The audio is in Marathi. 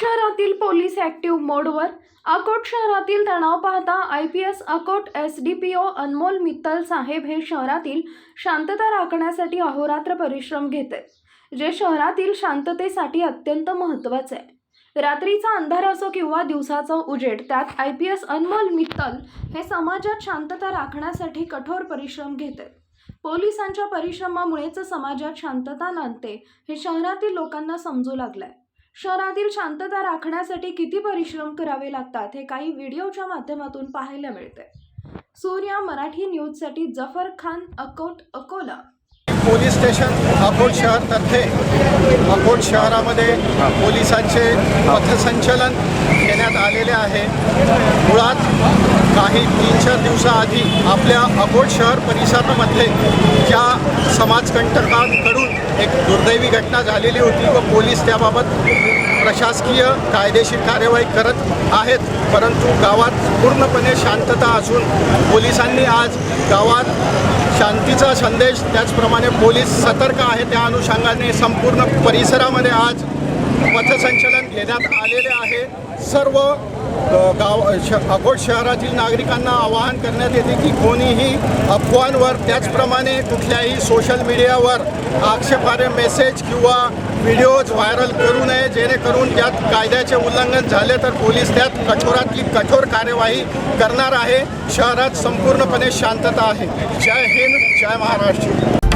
शहरातील पोलीस ॲक्टिव्ह मोडवर अकोट शहरातील तणाव पाहता I P S Akot S D P O Anmol Mittal साहेब हे शहरातील शांतता राखण्यासाठी अहोरात्र परिश्रम घेत आहेत जे शहरातील शांततेसाठी अत्यंत महत्त्वाचे आहे. रात्रीचा अंधार असो किंवा दिवसाचा उजेड त्यात I P S Anmol Mittal हे समाजात शांतता राखण्यासाठी कठोर परिश्रम घेत. आहेत पोलिसांच्या परिश्रमामुळेच समाजात शांतता नांदते हे शहरातील लोकांना समजू लागलंय. शहरातील शांतता राखण्यासाठी किती परिश्रम करावे लागतात हे काही व्हिडिओच्या माध्यमातून पाहायला मिळते सूर्या मराठी न्यूजसाठी जफर खान अकोट अकोला. पोलीस स्टेशन अकोट शहरतर्फे अकोट शहरामध्ये पोलिसांचे पथसंचलन घेण्यात आलेले आहे. मुळात काही तीन चार दिवसाआधी आपल्या अकोट शहर परिसरामध्ये ज्या समाजकंटकांकडून एक दुर्दैवी घटना झालेली होती व पोलीस त्याबाबत प्रशासकीय कायदेशीर कार्यवाही करत आहेत परंतु गावात पूर्णपणे शांतता असून पोलिसांनी आज गावात शांतीचा संदेश त्याचप्रमाणे पोलीस सतर्क आहे त्या अनुषंगाने संपूर्ण परिसरामध्ये आज पथसंचलन घेण्यात आलेले आहे. सर्व गाव श अकोट शहरातील नागरिकांना आवाहन करण्यात येते की कोणीही अफवांवर त्याचप्रमाणे कुठल्याही सोशल मीडियावर आक्षेपार्ह मेसेज किंवा व्हिडिओज व्हायरल करू नये जेणेकरून त्यात कायद्याचे उल्लंघन झाले तर पोलीस त्यात कठोरातली कठोर कार्यवाही करणार आहे. शहरात संपूर्णपणे शांतता आहे. जय हिंद जय महाराष्ट्र.